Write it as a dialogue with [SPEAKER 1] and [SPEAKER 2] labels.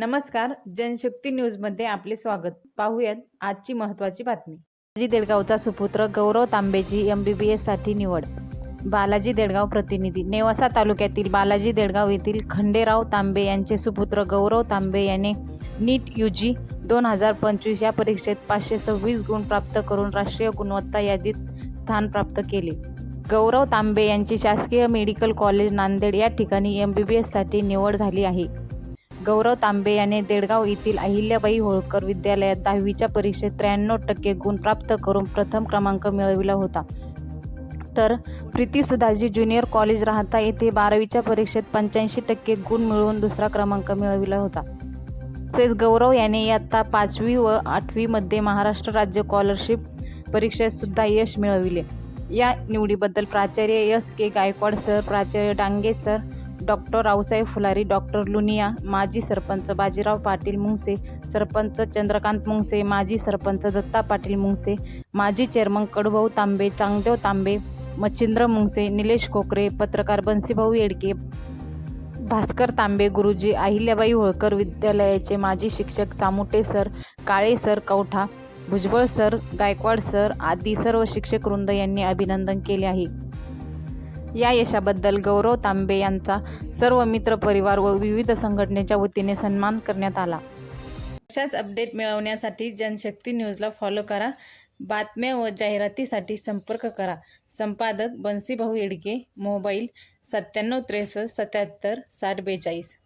[SPEAKER 1] नमस्कार जनशक्ती न्यूजमध्ये आपले स्वागत. पाहूयात आजची महत्त्वाची बातमी. बालाजी देडगावचा सुपुत्र गौरव तांबेची एम बी बी एससाठी निवड. बालाजी देडगाव प्रतिनिधी. नेवासा तालुक्यातील बालाजी देडगाव येथील खंडेराव तांबे यांचे सुपुत्र गौरव तांबे याने नीट यू जी दोन हजार पंचवीस या परीक्षेत पाचशे सव्वीस गुण प्राप्त करून राष्ट्रीय गुणवत्ता यादीत स्थान प्राप्त केले. गौरव तांबे यांची शासकीय मेडिकल कॉलेज नांदेड या ठिकाणी एम बी बी एससाठी निवड झाली आहे. गौरव तांबे याने देडगाव येथील अहिल्याबाई होळकर विद्यालयात दहावीच्या परीक्षेत त्र्याण्णव टक्के गुण प्राप्त करून प्रथम क्रमांक मिळविला होता. तर प्रीती सुधाजी ज्युनियर कॉलेज राहता येथे बारावीच्या परीक्षेत पंच्याऐंशी टक्के गुण मिळवून दुसरा क्रमांक मिळविला होता. तसेच गौरव याने इयत्ता पाचवी व आठवीमध्ये महाराष्ट्र राज्य स्कॉलरशिप परीक्षेत सुद्धा यश मिळविले. या निवडीबद्दल प्राचार्य एस के गायकवाड सर प्राचार्य Dange sir doctor Raosaheb Phulari doctor Luniya माजी सरपंच बाजीराव पाटील मुंगसे सरपंच चंद्रकांत मुंगसे माजी सरपंच दत्ता पाटील मुंगसे माजी चेअरमन कडभाऊ तांबे चांगदेव तांबे मच्छिंद्र मुंगसे निलेश कोकरे पत्रकार बन्सीभाऊ येडके भास्कर तांबे गुरुजी अहिल्याबाई होळकर विद्यालयाचे माजी शिक्षक Chamute sir Kale sir Kavtha Bhujbal sir Gaikwad sir आदी सर्व शिक्षक वृंद यांनी अभिनंदन केले आहे. या यशाबद्दल गौरव तांबे यांचा सर्व मित्र परिवार व विविध संघटनेच्या वतीने सन्मान करण्यात आला. अशाच अपडेट मिळवण्यासाठी जनशक्ती न्यूजला फॉलो करा. बातम्या व जाहिरातीसाठी संपर्क करा. संपादक बन्सीभाऊ येडगे मोबाईल सत्त्याण्णव त्रेसष्ट सत्याहत्तर साठ बेचाळीस.